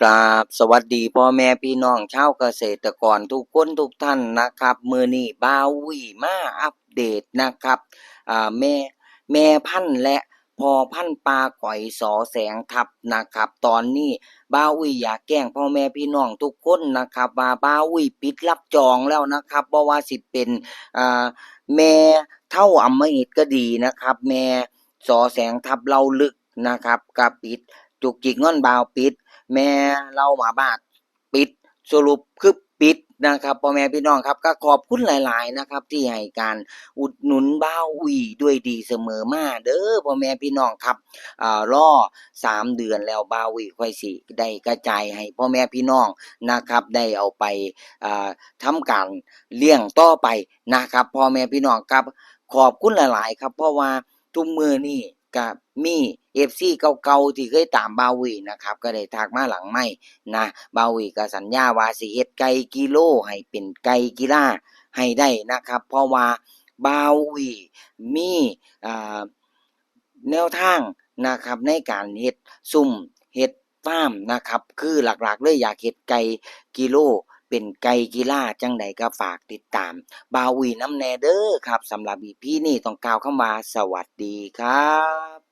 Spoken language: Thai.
กราบสวัสดีพ่อแม่พี่น้องชาวเกษตรกรทุกคนทุกท่านนะครับ มือนี้บาวีมาอัปเดตนะครับอ่าแม่แม่พันธุ์และพอพันธุ์ปลาก่อยสอแสงทับนะครับ ตอนนี้บาวีอยากแกล้งพ่อแม่พี่น้องทุกคนนะครับว่าบาวีปิดรับจองแล้วนะครับเพราะว่าสิเป็นอ่าแม่เท่าอมหิตก็ดีนะครับ แม่สอแสงทับเราลึกนะครับกับปิด จุกจิกงอนบาวปิด แม่เราหมาบาดปิด สรุปคือปิดนะครับพ่อแม่พี่น้องครับก็ขอบคุณหลาย ๆ นะครับ ที่ให้การอุดหนุนบ้าวอุยด้วยดีเสมอมาเด้อพ่อแม่พี่น้องครับอ่ารอสามเดือนแล้วบ้าวอุยค่อยสิได้กระจายให้พ่อแม่พี่น้องนะครับ ได้เอาไปอ่าทำการเลี้ยงต่อไปนะครับพ่อแม่พี่น้องครับ ขอบคุณหลาย ๆ ครับ เพราะว่าทุกมือนี่ ก็มี FC เก่าๆที่เคยตามบาวีนะครับ ก็ได้ทักมาหลังไม่นะบาวีก็สัญญาว่าสิเฮ็ดไก่กิโล ให้เป็นไก่กีฬาให้ได้นะครับ เพราะว่าบาวีมีแนวทางนะครับในการเฮ็ดซุ่มเฮ็ดฟาร์มนะครับ คือหลักๆเลยอยากเฮ็ดไก่กิโล เป็นไก่กีฬาจังใดก็ฝากติดตาม บาวีน้ำแนเดอร์ครับสำหรับพี่นี่ต้องกล่าวคำว่าสวัสดีครับ